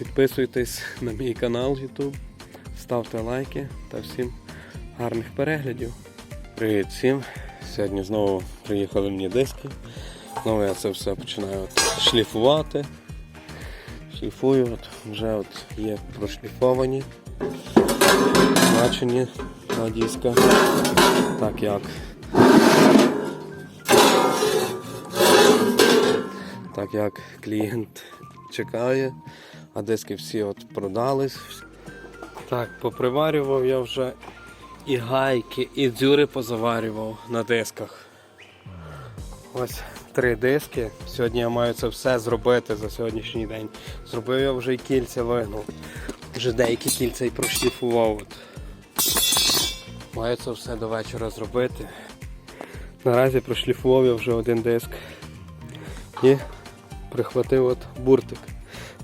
Підписуйтесь на мій канал YouTube, ставте лайки та всім гарних переглядів. Привіт всім! Сьогодні знову приїхали мені диски. Знову я це все починаю от шліфувати. Шліфую, от вже от є прошліфовані, значені на дисках. Так як. Так як клієнт чекає, диски всі от продались. Так, поприварював я вже і гайки, і дзюри позаварював на дисках. Ось три диски. Сьогодні я маю це все зробити за сьогоднішній день. Зробив я вже і кільця вигнув. Вже деякі кільця і прошліфував. Маю це все до вечора зробити. Наразі прошліфував я вже один диск і прихватив от буртик.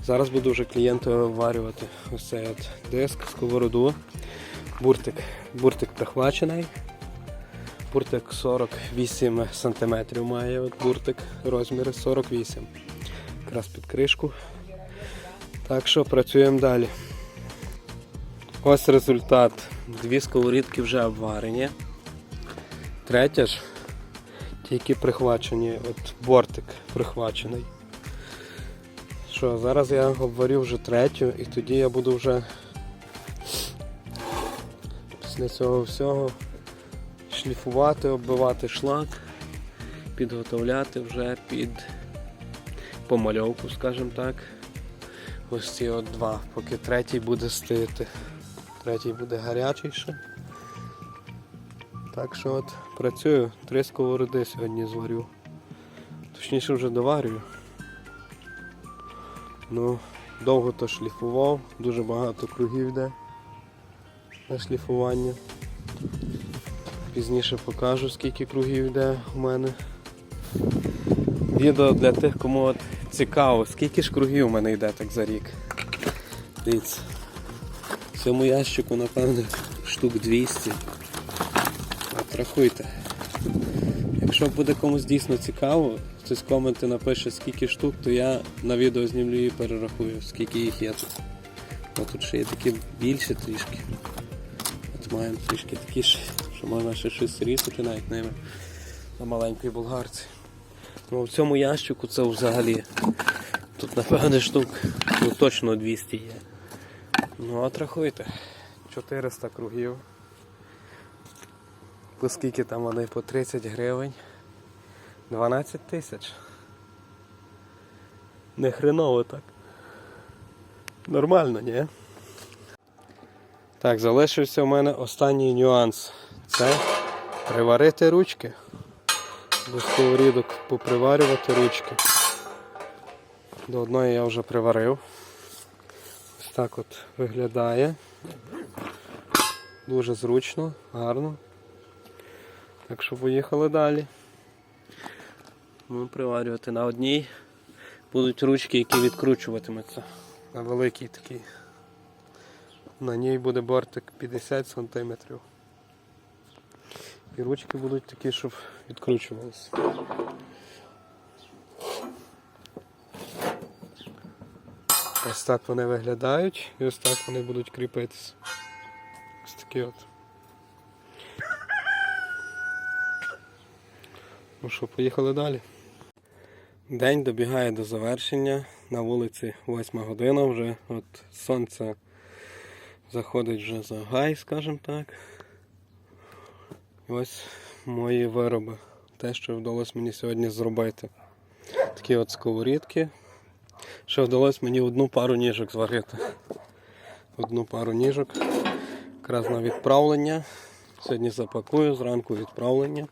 Зараз буду вже клієнту варювати ось от диск, сковороду. Буртик. Буртик прихвачений. Буртик 48 см має от буртик, розміри 48 Якраз під кришку. Так що працюємо далі. Ось результат. Дві сковорідки вже обварені. Третя ж тільки прихвачені, от бортик прихвачений. Що, зараз я обварю вже третю і тоді я буду вже після цього всього шліфувати, оббивати шлак, підготовляти вже під помальовку, скажімо так. Ось ці от два, поки третій буде стити. Третій буде гарячий. Так що от працюю, три сковороди сьогодні зварю. Точніше вже доварюю. Ну, довго то шліфував, дуже багато кругів йде на шліфування. Пізніше покажу, скільки кругів йде у мене. Відео для тих, кому от цікаво, скільки ж кругів у мене йде так за рік. Дивіться. В цьому ящику, напевне, штук 200. От. Якщо буде комусь дійсно цікаво, хтось коменти напише скільки штук, то я на відео знімлю і перерахую, скільки їх є тут. О, тут ще є такі більші трішки. От маємо трішки такі, що можна ще щось різати навіть ними на маленькій болгарці. Ну, в цьому ящику це взагалі. Тут напевне штук ну, точно 200 є. Ну от рахуйте. 400 кругів. По скільки там вони по 30 гривень. 12 тисяч. Не хреново так. Нормально, ні? Так, залишився в мене останній нюанс. Це приварити ручки. До сковорідок поприварювати ручки. До одної я вже приварив. Ось так от виглядає. Дуже зручно, гарно. Так що поїхали далі. Будемо приварювати на одній. Будуть ручки, які відкручуватимуться. На великій такій. На ній буде бортик 50 см. І ручки будуть такі, щоб відкручувалися. Ось так вони виглядають і ось так вони будуть кріпитися. Ось такі от. Ну що, поїхали далі. День добігає до завершення. На вулиці 8 година вже от сонце заходить вже за гай, скажімо так. І ось мої вироби. Те, що вдалося мені сьогодні зробити. Такі от сковорідки. Ще вдалося мені одну пару ніжок зварити. Одну пару ніжок. Якраз на відправлення. Сьогодні запакую, зранку відправлення.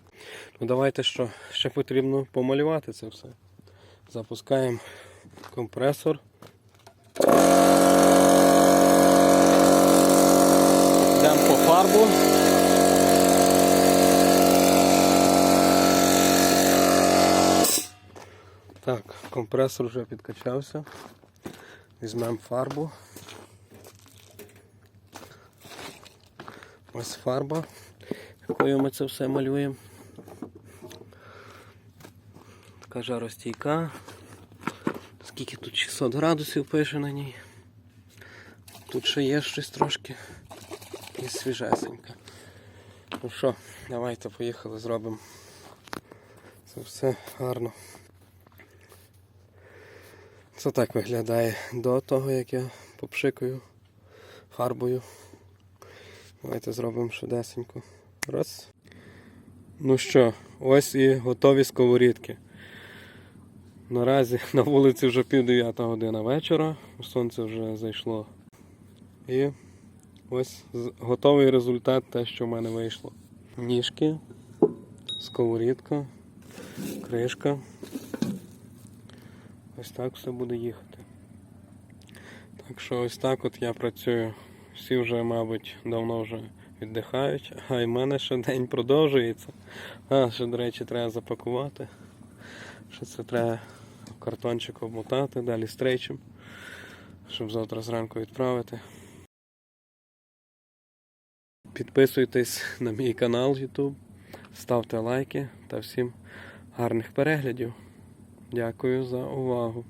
Ну давайте що, ще потрібно помалювати це все. Запускаємо компресор. Йдемо по фарбу. Так, компресор вже підкачався. Візьмемо фарбу. Ось фарба, якою ми це все малюємо. Така жаростійка. Скільки тут 600 градусів пише на ній. Тут ще є щось трошки і свіжесеньке. Ну що, давайте поїхали, зробимо це все гарно. Це так виглядає до того, як я попшикаю фарбою. Давайте зробимо швидесенько. Раз. Ну що, ось і готові сковорідки. Наразі на вулиці вже пів дев'ята година вечора, сонце вже зайшло. І ось готовий результат, те, що в мене вийшло. Ніжки, сковорідка, кришка. Ось так все буде їхати. Так що ось так от я працюю. Всі вже, мабуть, давно вже віддихають, а і в мене ще день продовжується. А, ще, до речі, треба запакувати. Ще це треба в картончик обмотати, далі стрейчем, щоб завтра зранку відправити. Підписуйтесь на мій канал YouTube, ставте лайки та всім гарних переглядів. Дякую за увагу.